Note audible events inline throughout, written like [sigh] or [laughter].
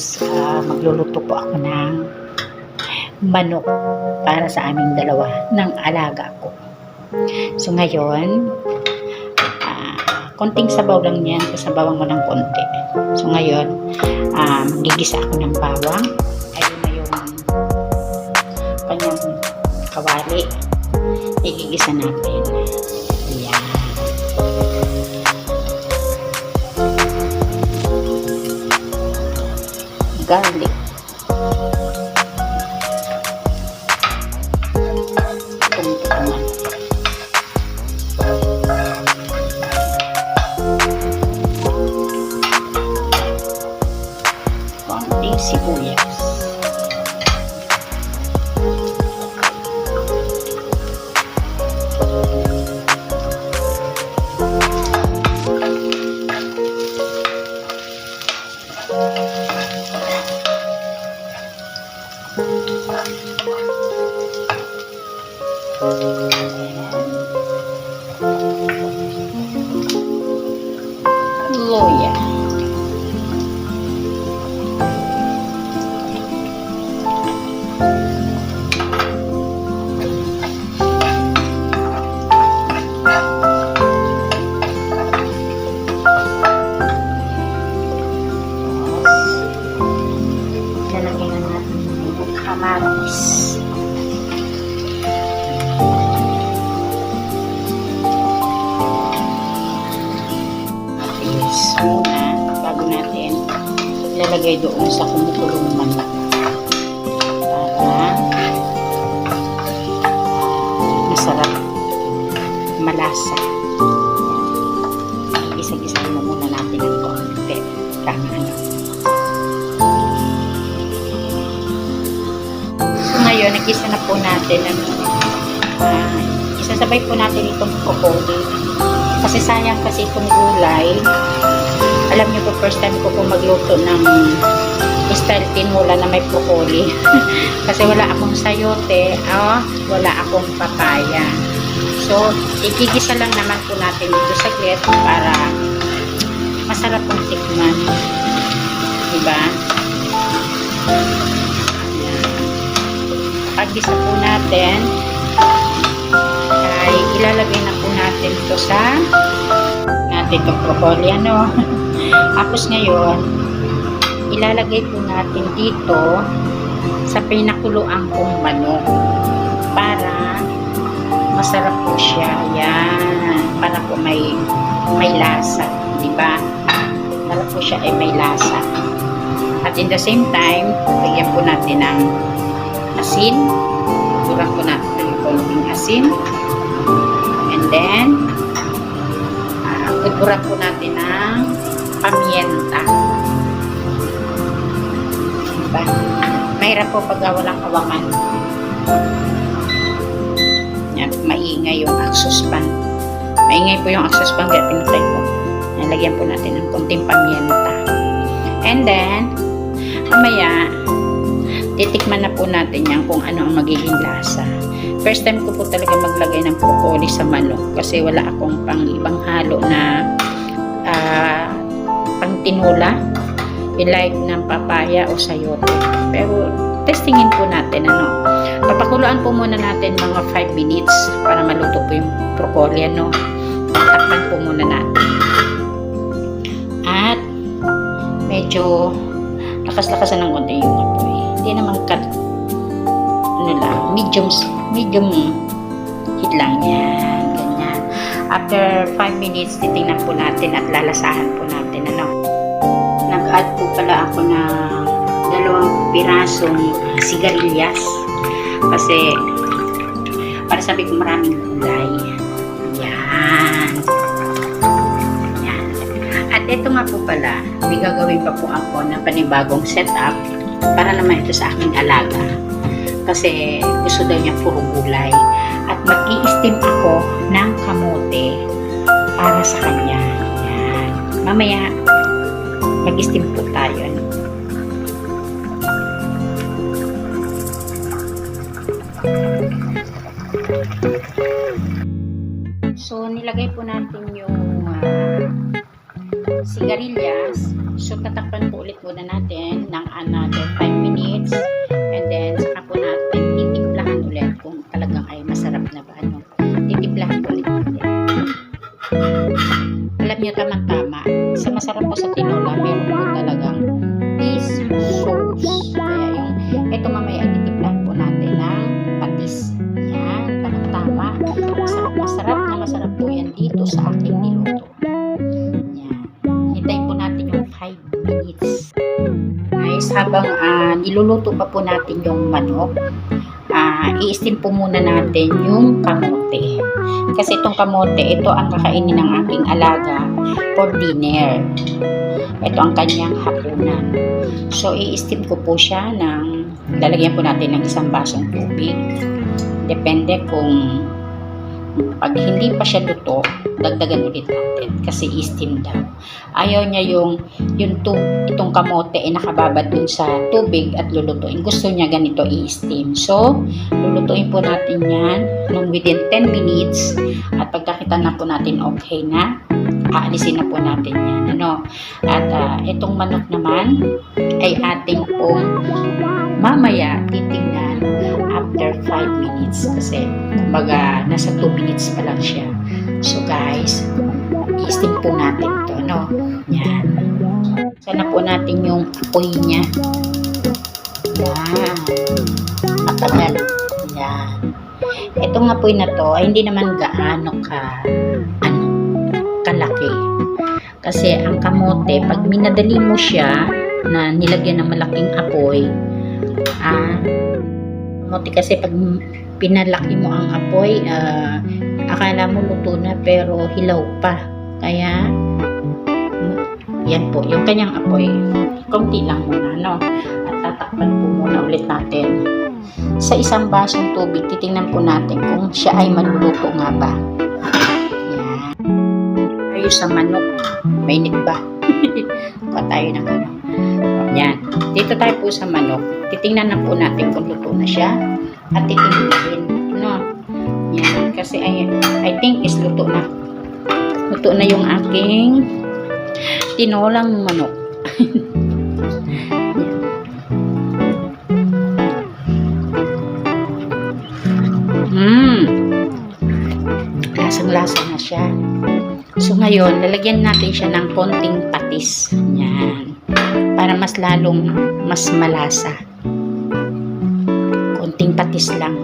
guys, ah, magluluto po ako ng manok para sa aming dalawa ng alaga ko. So ngayon, ah, konting sabaw lang yan, sabawan mo ng konti. So ngayon, ah, gigisa ako ng bawang. Ayun na yung kanyang kawali. Igigisa natin. Garlic. Ganito isasabay po natin itong kokoli kasi sayang kasi itong gulay. Alam niyo po, first time ko po magluto ng style tinola na may broccoli. [laughs] kasi wala akong sayote, oh, wala akong papaya. So, igigisa lang naman po natin dito sa saglit para masarap pong tikman. Diba? Pag-gisa po natin, ilalagay na po natin ito sa natin itong broccoli ano? [laughs] Tapos ngayon ilalagay po natin dito sa pinakuluan kong manok para masarap po siya. Yan para po may may lasa di ba? Para po siya ay may lasa. At in the same time lagyan po natin ng asin. Kulang po natin ng konting asin then, uh, buburan po natin ng pamienta. Diba? Mahirap po pag walang hawakan. Yan, maingay yung axospan. Maingay po yung axospan kaya pinatay ko. Yan, lagyan po natin ng konting pamienta. And then, mamaya, titikman na po natin yan kung ano ang magiging lasa. First time ko po talaga maglagay ng broccoli sa manok kasi wala akong pang ibang halo na uh, pang tinula like ng papaya o sayote. Pero testingin po natin ano. Papakuluan po muna natin mga 5 minutes para maluto po yung broccoli ano. Takpan po muna natin. At medyo lakas-lakasan ng konti yung apoy. Hindi naman cut ano lang, medium medium heat lang yan. Ganyan. After 5 minutes, titingnan po natin at lalasahan po natin. Ano? Nag-add po pala ako ng dalawang pirasong sigarilyas. Kasi, para sabi ko maraming gulay. Yan. At ito nga po pala, may gagawin pa po ako ng panibagong setup para naman ito sa aking alaga kasi gusto daw niya puro gulay. At mag-i-steam ako ng kamote para sa kanya. Yan. Mamaya, mag-steam po tayo. So, nilagay po natin yung uh, sigarilyas. So, tatakpan po ulit muna natin ng another 5 minutes. Sa tinola, meron po talagang fish sauce. Kaya yung, ito mamaya titimplahan po natin ng patis. Yan, tamang-tama. Masarap, masarap na masarap po yan dito sa aking niluto. Yan. Hintayin po natin yung 5 minutes. Guys, habang ah, niluluto pa po natin yung manok, ah, i-steam po muna natin yung kamote. Kasi itong kamote, ito ang kakainin ng aking alaga for dinner. Ito ang kanyang hapunan. So, i-steam ko po siya ng, lalagyan po natin ng isang basong tubig. Depende kung pag hindi pa siya luto, dagdagan ulit natin kasi i-steam daw. Ayaw niya yung, yung tu, itong kamote ay nakababad dun sa tubig at lulutuin. Gusto niya ganito i-steam. So, lulutuin po natin yan nung within 10 minutes at pagkakita na po natin okay na, aalisin na po natin yan. Ano? At ah, itong manok naman ay ating pong mamaya titingnan after 5 minutes kasi kumbaga nasa 2 minutes pa lang siya. So guys, i-steam po natin to, no? Yan. Sana po natin yung apoy niya. Yan. Matagal. Yan. Itong apoy na to ay hindi naman gaano ka. Kasi ang kamote, pag minadali mo siya na nilagyan ng malaking apoy, ah, kamote kasi pag pinalaki mo ang apoy, ah, akala mo luto na pero hilaw pa. Kaya, yan po, yung kanyang apoy, konti lang muna, no? At tatakpan po muna ulit natin. Sa isang basong tubig, titingnan po natin kung siya ay maluluto nga ba. Sa manok, mainit ba? [laughs] Kuha tayo ng ano. Yan. Dito tayo po sa manok. Titingnan na po natin kung luto na siya. At titingnan no? Yan. Kasi I, I think is luto na. Luto na yung aking tinolang manok. Mmm. [laughs] Lasang-lasa na siya. So ngayon, lalagyan natin siya ng konting patis. Yan. Para mas lalong mas malasa. Konting patis lang.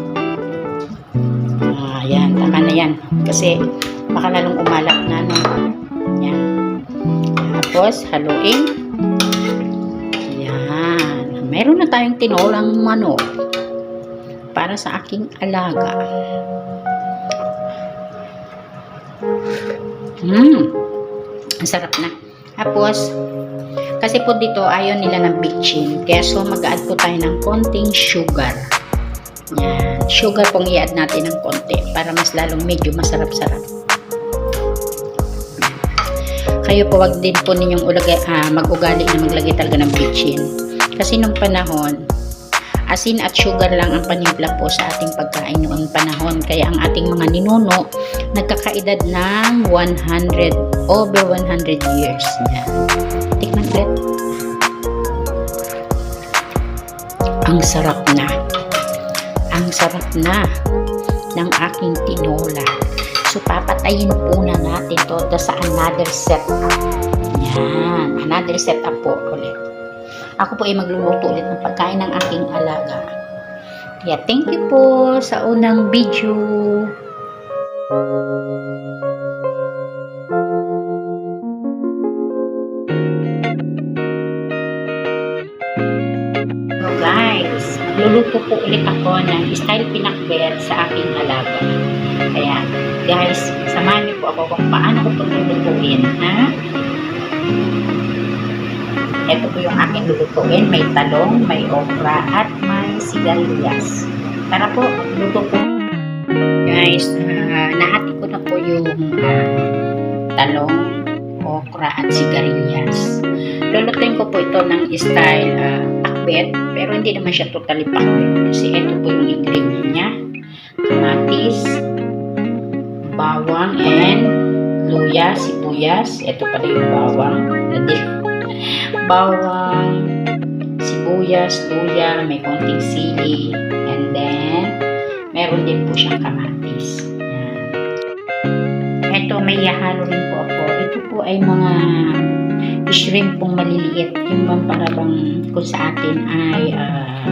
Ah, yan. Tama na yan. Kasi baka lalong umalap na, no? Yan. Tapos, haluin. Yan. Meron na tayong tinolang manok para sa aking alaga. Mmm. Ang sarap na. Tapos, kasi po dito ayaw nila ng bitchin. Kaya so mag-add po tayo ng konting sugar. Yan. Sugar pong i-add natin ng konti para mas lalong medyo masarap-sarap. Kayo po wag din po ninyong ulagay, ah, mag-ugali na maglagay talaga ng bitchin. Kasi nung panahon, asin at sugar lang ang panimpla po sa ating pagkain noong panahon. Kaya ang ating mga ninuno, nagkakaedad ng 100, over 100 years. Yan. Tikman ulit. Ang sarap na. Ang sarap na ng aking tinola. So, papatayin po na natin to sa another setup. Yan. Another setup po ulit. Ako po ay magluluto ulit ng pagkain ng aking alaga. Kaya thank you po sa unang video. So guys, magluluto po ulit ako ng style pinakbet sa aking alaga. Kaya guys, samahan niyo po ako kung paano ko ito lulutuin. Ha? Ito po yung aking lulutuin. May talong, may okra, at may sigarilyas. Tara po, luto po. Guys, uh, nahati ko na po yung ah, talong, okra, at sigarilyas. Lulutuin ko po ito ng style uh, pakbet, pero hindi naman siya totally pakbet. Kasi ito po yung ingredient niya. Kamatis, bawang, and luya, sibuyas. Ito pala yung bawang. Nadi- bawang, sibuyas, luya, may konting sili, and then, meron din po siyang kamatis. Yan. Ito, may yahalo rin po ako. Ito po ay mga shrimp pong maliliit. Yung bang parabang kung sa atin ay ah,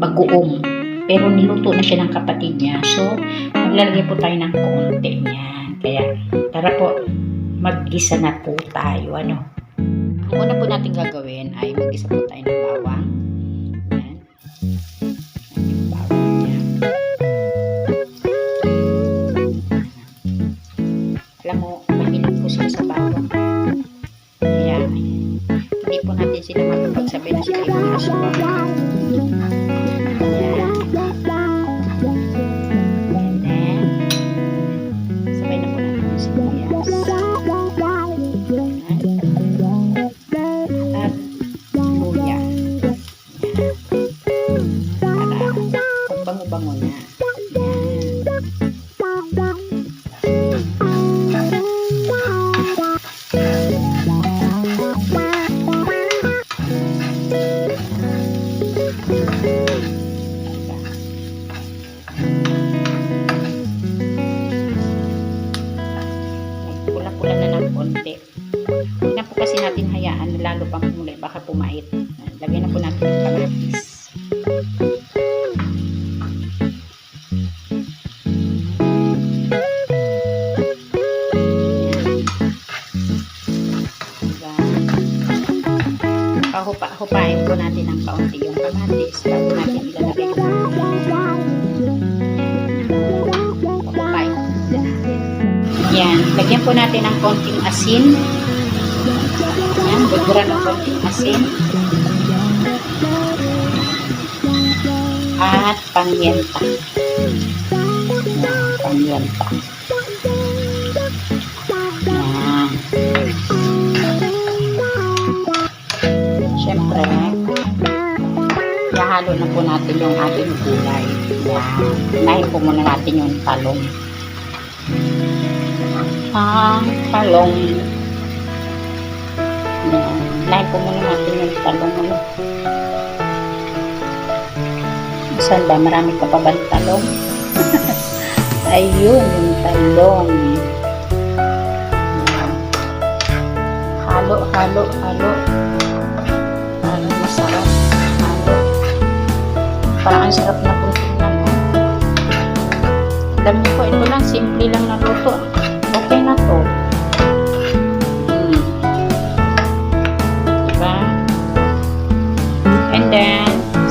bagoong. Pero niluto na siya ng kapatid niya. So, maglalagay po tayo ng konti niyan. Kaya, tara po, maggisa na po tayo. Ano? Natin gagawin ay maggisa po tayo ng bawang. Po natin ng konting asin. Yan, bugura ng konting asin. At pamienta. Yan, pamienta. Siyempre, nahalo na po natin yung ating gulay. Yan. Unahin po muna natin yung talong. Ang talong. Yan. Unahin po muna natin yung talong. Ano? Saan ba? Marami ka pa ba ng talong? [laughs] Ayun, yung talong. Halo, halo, halo. Ano, masarap. Halo. Parang ang sarap na tingnan mo. Alam niyo po, ito lang, simple lang na luto.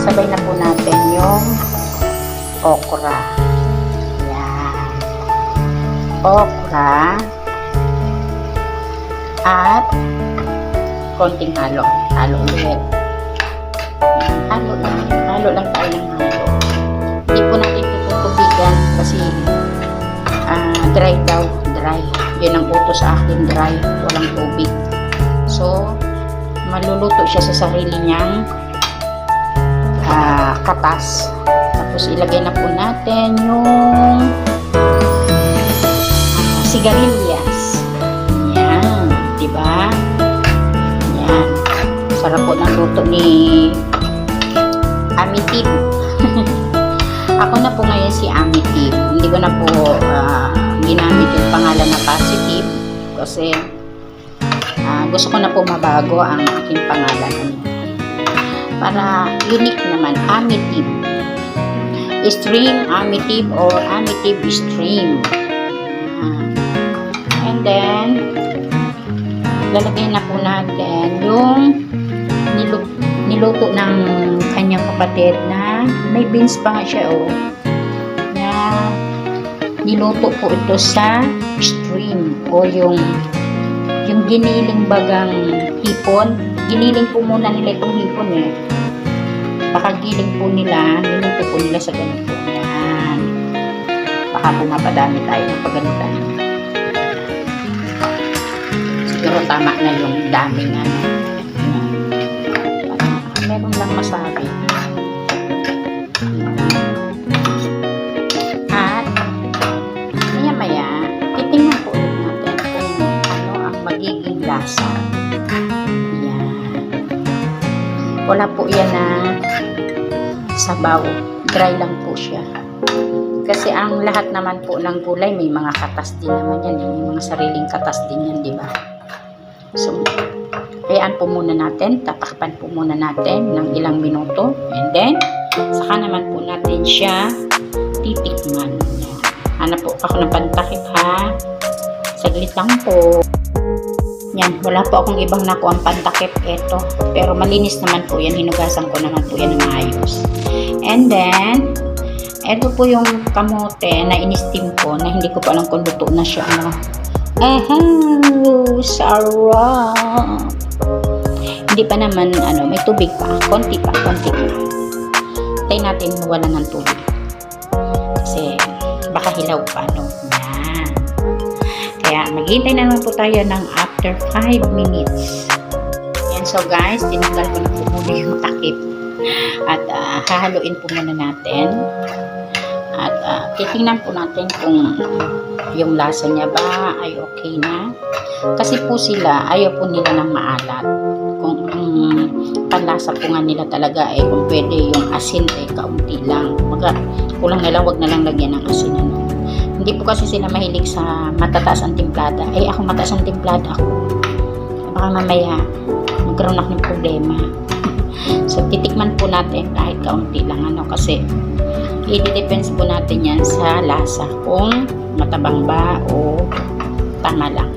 Sabay na po natin yung okra. Yan. Okra. At konting halo. Halo ulit. Halo lang. Halo lang tayo ng halo. Hindi po natin tutubigan kasi ah, dry daw. Dry. Yan ang utos sa akin. Dry. Walang tubig. So, maluluto siya sa sarili niyang ah, katas. Tapos ilagay na po natin yung ah, sigarilyas. Yan. Diba? Yan. Sarap po ng luto ni Amitib. [laughs] Ako na po ngayon si Amitib. Hindi ko na po ah, ginamit yung pangalan na positive kasi ah, gusto ko na po mabago ang aking pangalan. Para unique naman, Amitib. Stream, Amitib or Amitib Stream. Ah. And then, lalagay na po natin yung nilu- niluto ng kanyang kapatid na may beans pa nga siya oh. Na niluto po ito sa stream o yung yung giniling bagang hipon. Giniling po muna nila itong hipon eh. Pakagiling po nila, niluto po nila sa ganito. Yan. Baka pumapadami tayo ng pagganitan. Siguro tama na yung daming ano. Yan. Meron lang masabi. At, maya maya, titingnan po ulit natin kung ano ang magiging lasa. Yan. Wala po yan na sabaw. Dry lang po siya. Kasi ang lahat naman po ng gulay, may mga katas din naman yan. eh. May mga sariling katas din yan, di ba? So, hayaan po muna natin. Tatakpan po muna natin ng ilang minuto. And then, saka naman po natin siya titikman. Hanap po ako ng pantakip ha. Saglit lang po. Yan, wala po akong ibang nakuha ang pantakip. Ito. Pero malinis naman po yan. Hinugasan ko naman po yan ng maayos. And then, ito po yung kamote na in-steam ko na hindi ko pa alam kung luto na siya. Ano. Ahem, sarap. Hindi pa naman, ano, may tubig pa. Konti pa, konti pa. Tayo natin wala ng tubig. Kasi, baka hilaw pa, no? Yan. Kaya, maghintay na naman po tayo ng after 5 minutes. Yan, so guys, tinanggal ko na po muna yung takip. At ah, hahaluin po muna natin. At ah, titingnan po natin kung yung lasa niya ba ay okay na. Kasi po sila, ayaw po nila ng maalat. Kung ang panlasa po nga nila talaga ay kung pwede yung asin ay kaunti lang. Maga, kulang na lang, wag na lang lagyan ng asin. Ano. Hindi po kasi sila mahilig sa matataas ang timplada. Eh ako mataas ang timplada ako. Baka mamaya magkaroon ako ng problema. [laughs] so titikman po natin kahit kaunti lang ano kasi i-depends po natin yan sa lasa kung matabang ba o tama lang.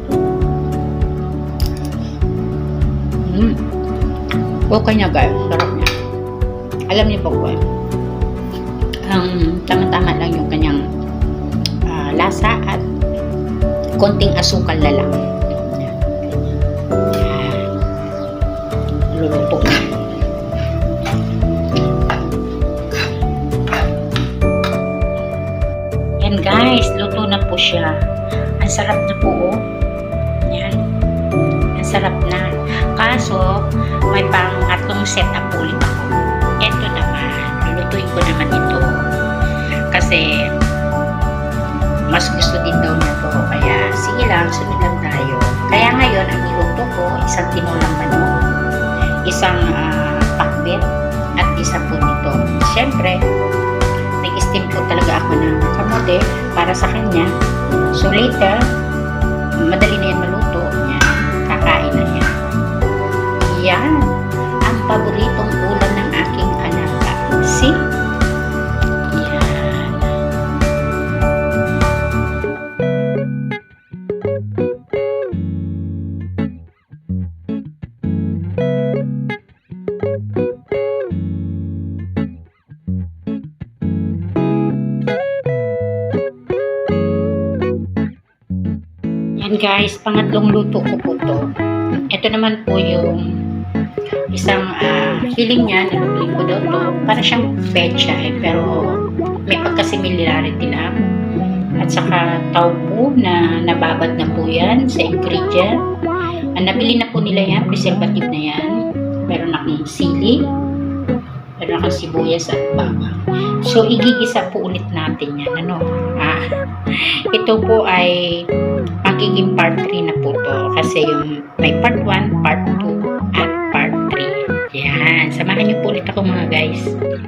Mm. Okay niya guys, sarap niya. Alam niyo po eh. Ang tama-tama lang yung kanyang lasa at konting asukal na lang. Luluto na. Yan guys, luto na po siya. Ang sarap na po oh. Yan. Ang sarap na. Kaso, may pangatlong set up ulit ako. Ito naman, lulutuin ko naman ito. Kasi, mas gusto din daw niya to. Kaya, sige lang, sunod lang tayo. Kaya ngayon, ang niluto ko, isang tinulang manok, isang ah, pakbet, at isa po. Siyempre, nag-steam po talaga ako ng kamote para sa kanya. So later, madali guys, pangatlong luto ko po to. Ito naman po yung isang ah, feeling niya, nilutuin ko daw to. Para siyang pecha eh, pero may pagka-similarity lang. At saka taupo na nababad na po yan sa ingredient. Ang nabili na po nila yan, preservative na yan. Meron akong sili, meron akong sibuyas at bawang. So, igigisa po ulit natin yan. Ano? Ah, ito po ay magiging part 3 na po to. Kasi yung may part 1, part 2, at part 3. Yan. Samahan niyo po ulit ako mga guys.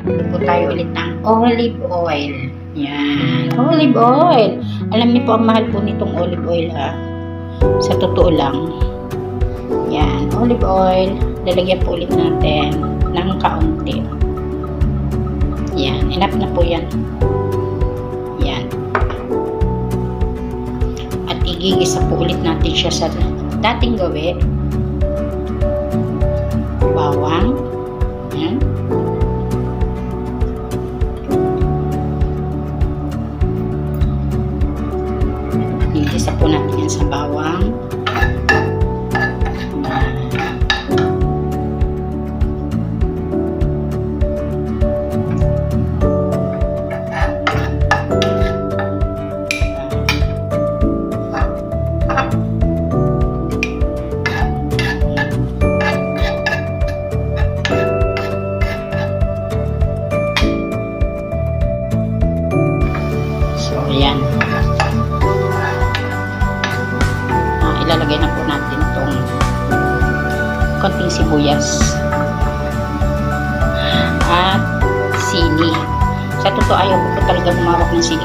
Ito po tayo ulit ng olive oil. Yan. Olive oil. Alam niyo po, ang mahal po nitong olive oil ha. Sa totoo lang. Yan. Olive oil. Lalagyan po ulit natin ng kaunti. Yan. Enough na po. Yan. Igigisa po ulit natin siya sa dating gawi. Bawang.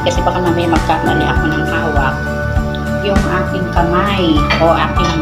Kasi baka mamaya magkamali ako ng hawak. Yung aking kamay o aking